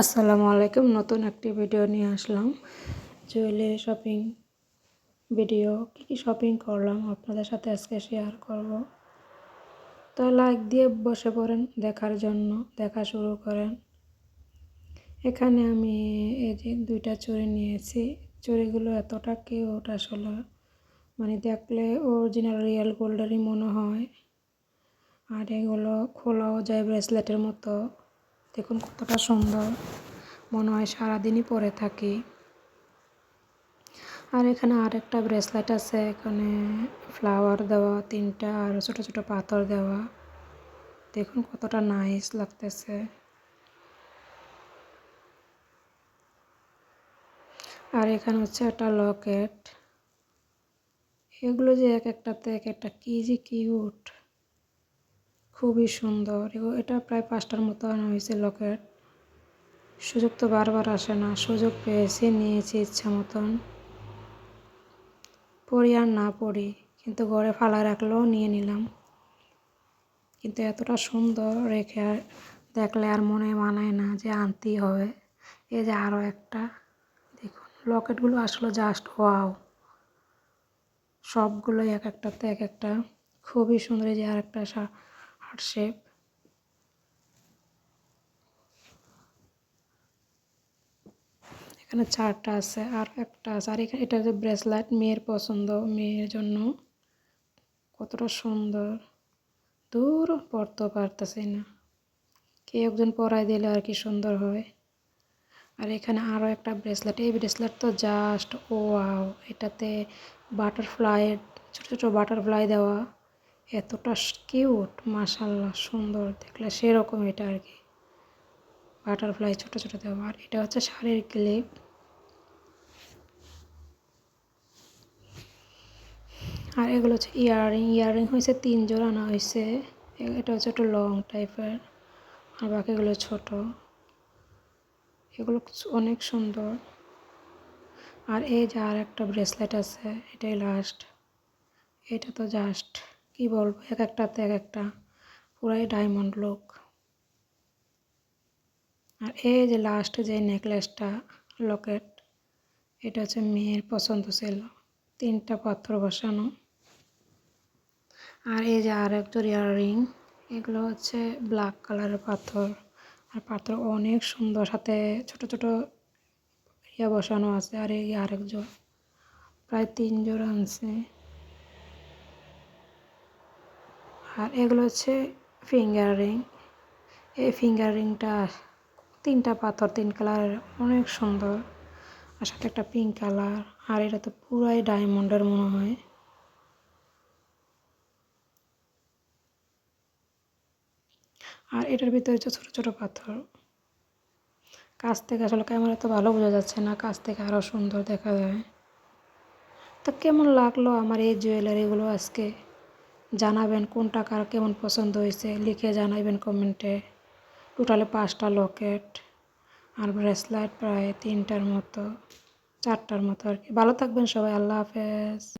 আসসালামু আলাইকুম। নতুন একটি ভিডিও নিয়ে আসলাম। জুয়েলারি শপিং ভিডিও কী কী শপিং করলাম আপনাদের সাথে আজকে শেয়ার করব। তো লাইক দিয়ে বসে পড়েন দেখার জন্য। দেখা শুরু করেন। এখানে আমি এই যে দুইটা চুড়ি নিয়েছি। চুড়িগুলো এতটা কিউট আসলে। মানে দেখলে অরিজিনাল রিয়েল গোল্ডেরই মনে হয়। আর এগুলো খোলাও যায় ব্রেসলেটের মতো। দেখুন কতটা সুন্দর। মনে হয় সারাদিনই পরে থাকি। আর এখানে আরেকটা ব্রেসলেট আছে, এখানে ফ্লাওয়ার দেওয়া, তিনটা আর ছোট ছোট পাথর দেওয়া। দেখুন কতটা নাইস লাগতেছে। আর এখানে হচ্ছে একটা লকেট। এগুলো যে এক একটাতে এক একটা, কি যে কিউট। খুবই সুন্দর। এটা প্রায় পাঁচটার মতো আনা হয়েছে লকেট। সুযোগ তো বারবার আসে না। সুযোগ পেয়েছি, নিয়েছি ইচ্ছা মতন। পড়ি আর না পড়ি, কিন্তু ঘরে ফালা রাখলেও নিয়ে নিলাম। কিন্তু এতটা সুন্দর রেখে আর দেখলে আর মনে মানায় না যে আনতেই হবে। এই যে আরও একটা, দেখুন, লকেটগুলো আসলো জাস্ট ওয়াও সবগুলোই এক একটাতে এক একটা। খুবই সুন্দর যে আর একটা হার্ট শেপ এখানে চারটা আছে, আর একটা আছে, আর এখানে, এটা হচ্ছে ব্রেসলেট মেয়ের পছন্দ, মেয়ের জন্য কতটা সুন্দর। দূর পড়তে পারতেছি না। কে একজন পরাই দিলে আর কি সুন্দর হয়। আর এখানে আরও একটা ব্রেসলেট এই ব্রেসলেট তো জাস্ট ও আও এটাতে বাটারফ্লাইয়ের ছোটো ছোটো বাটারফ্লাই দেওয়া। এতটা কিউট মাসাল্লাহ সুন্দর। দেখলে সেরকম এটা আর কি। বাটারফ্লাই ছোটো ছোটো দেওয়া। আর এটা হচ্ছে শাড়ির ক্লিপ আর এগুলো হচ্ছে ইয়াররিং ইয়াররিং হয়েছে তিন জোড়া আনা হয়েছে। এটা হচ্ছে একটু লং টাইপের আর বাকিগুলো ছোট। এগুলো অনেক সুন্দর। আর এই যে আর একটা ব্রেসলেট আছে, এটাই লাস্ট এটা তো জাস্ট কি বলব, এক একটাতে এক একটা। পুরাই ডায়মন্ড লুক। আর এই যে লাস্ট যে নেকলেসটা লকেট এটা হচ্ছে মেয়ের পছন্দ ছিল। তিনটা পাথর বসানো। আর এই যে আর এক রিং এগুলো হচ্ছে ব্ল্যাক কালারের পাথর। আর পাথর অনেক সুন্দর, সাথে ছোট ছোট ইয়া বসানো আছে। আর এই আরেক জোর প্রায় তিন জোর আনছে। আর এগুলো হচ্ছে ফিঙ্গার রিং এই ফিঙ্গার রিংটা তিনটা পাথর, তিন কালারের অনেক সুন্দর। আর সাথে একটা পিঙ্ক কালার আর এটা তো পুরাই ডায়মন্ডের মনে হয়। আর এটার ভিতরে হচ্ছে ছোটো ছোটো পাথর। কাছ থেকে আসলে ক্যামেরা তো ভালো বোঝা যাচ্ছে না, কাছ থেকে আরও সুন্দর দেখা যায়। তো কেমন লাগল আমার এই জুয়েলারিগুলো আজকে? জানাবেন কোনটা কার কেমন পছন্দ হয়েছে, লিখে জানাবেন কমেন্টে। টোটালে পাঁচটা লকেট আর ব্রেসলেট প্রায় তিনটার মতো, চারটার মতো আর কি। ভালো থাকবেন সবাই, আল্লাহ হাফেজ।